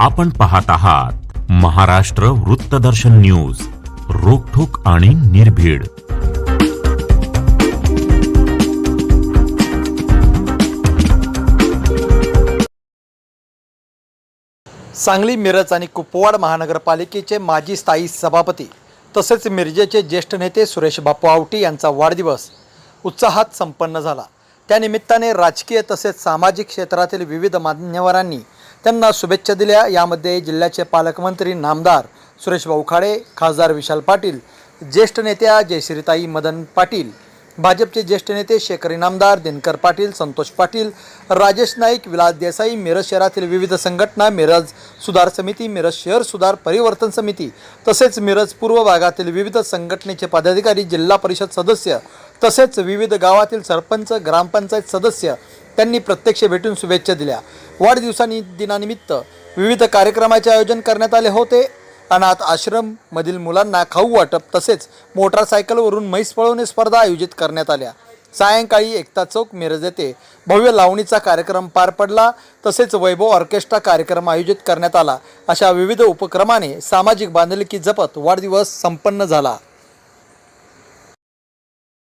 आपण पाहत आहात महाराष्ट्र वृत्तदर्शन न्यूज रोखोक आणि निर्भीड. सांगली मिरज आणि कुपवाड महानगरपालिकेचे माजी स्थायी सभापती तसेच मिरजेचे ज्येष्ठ नेते सुरेश बापू आवटी यांचा वाढदिवस उत्साहात संपन्न झाला. त्यानिमित्ताने राजकीय तसेच सामाजिक क्षेत्रातील विविध मान्यवरांनी त्यांना शुभेच्छा दिल्या. यामध्ये जिल्ह्याचे पालकमंत्री नामदार सुरेश भाऊ खाडे खासदार विशाल पाटील ज्येष्ठ नेत्या जयश्रीताई मदन पाटील भाजपचे ज्येष्ठ नेते शेखर इनामदार दिनकर पाटील संतोष पाटील राजेश नाईक विलास देसाई मिरज शहरातील विविध संघटना मिरज सुधार समिती मिरज शहर सुधार परिवर्तन समिती तसेच मिरज पूर्व भागातील विविध संघटनेचे पदाधिकारी जिल्हा परिषद सदस्य तसेच विविध गावातील सरपंच ग्रामपंचायत सदस्य त्यांनी प्रत्यक्ष भेटून शुभेच्छा दिल्या. वाढदिवसानी दिनानिमित्त विविध कार्यक्रमाचे आयोजन करण्यात आले होते. अनाथ आश्रममधील मुलांना खाऊ वाटप तसेच मोटारसायकलवरून म्हैस पळवणे स्पर्धा आयोजित करण्यात आल्या. सायंकाळी एकता चौक मिरज येथे भव्य लावणीचा कार्यक्रम पार पडला. तसेच वैभव ऑर्केस्ट्रा कार्यक्रम आयोजित करण्यात आला. अशा विविध उपक्रमाने सामाजिक बांधिलकी जपत वाढदिवस संपन्न झाला.